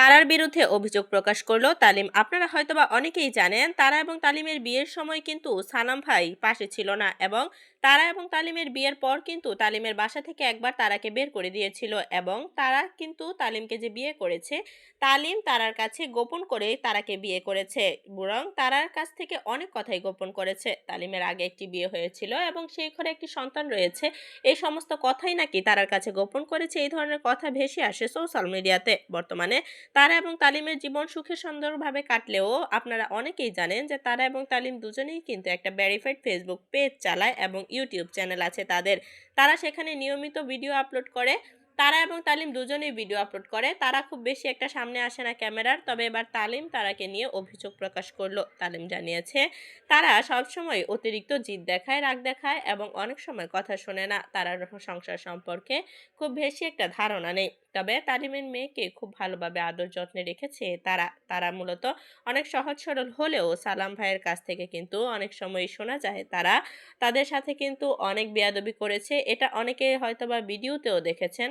তারার বিরুদ্ধে অভিযোগ প্রকাশ করল তালিম। আপনারা হয়তোবা অনেকেই জানেন, তারা এবং তালিমের বিয়ের সময় কিন্তু সানাম ভাই পাশে ছিল না এবং তারা এবং তালিমের বিয়ের পর কিন্তু তালিমের বাসা থেকে একবার তারাকে বের করে দিয়েছিল এবং তারা কিন্তু তালিমকে যে বিয়ে করেছে, তালিম তারার কাছে গোপন করে তারাকে বিয়ে করেছে। বরং তারার কাছ থেকে অনেক কথাই গোপন করেছে। তালিমের আগে একটি বিয়ে হয়েছিল এবং সেই ঘরে একটি সন্তান রয়েছে। এই সমস্ত কথাই নাকি তারার কাছে গোপন করেছে, এই ধরনের কথা ভেসে আসে সোশ্যাল মিডিয়াতে। বর্তমানে তারা এবং তালিমের জীবন সুখে সুন্দরভাবে কাটলেও আপনারা অনেকেই জানেন যে তারা এবং তালিম দুজনেই কিন্তু একটা ভেরিফাইড ফেসবুক পেজ চালায় এবং ইউটিউব চ্যানেল আছে তাদের। তারা সেখানে নিয়মিত ভিডিও আপলোড করে। তারা এবং তালিম দুজনেই ভিডিও আপলোড করে। তারা খুব বেশি একটা সামনে আসে না ক্যামেরার, তবে এবার তালিম তারাকে নিয়ে অভিযোগ প্রকাশ করল, তালিম জানিয়েছে। তারা সবসময় অতিরিক্ত জিদ দেখায়, রাগ দেখায় এবং অনেক সময় কথা শোনে না। তারার সংসার সম্পর্কে খুব বেশি একটা ধারণা নেই। তবে তালিমের মেয়েকে খুব ভালোভাবে আদর যত্নে রেখেছে তারা। তারা মূলত অনেক সহজ সরল হলেও সালাম ভাইয়ের কাছ থেকে কিন্তু অনেক সময় শোনা যায়। তারা তাদের সাথে কিন্তু অনেক বেয়াদবি করেছে। এটা অনেকে হয়তোবা ভিডিওতেও দেখেছেন।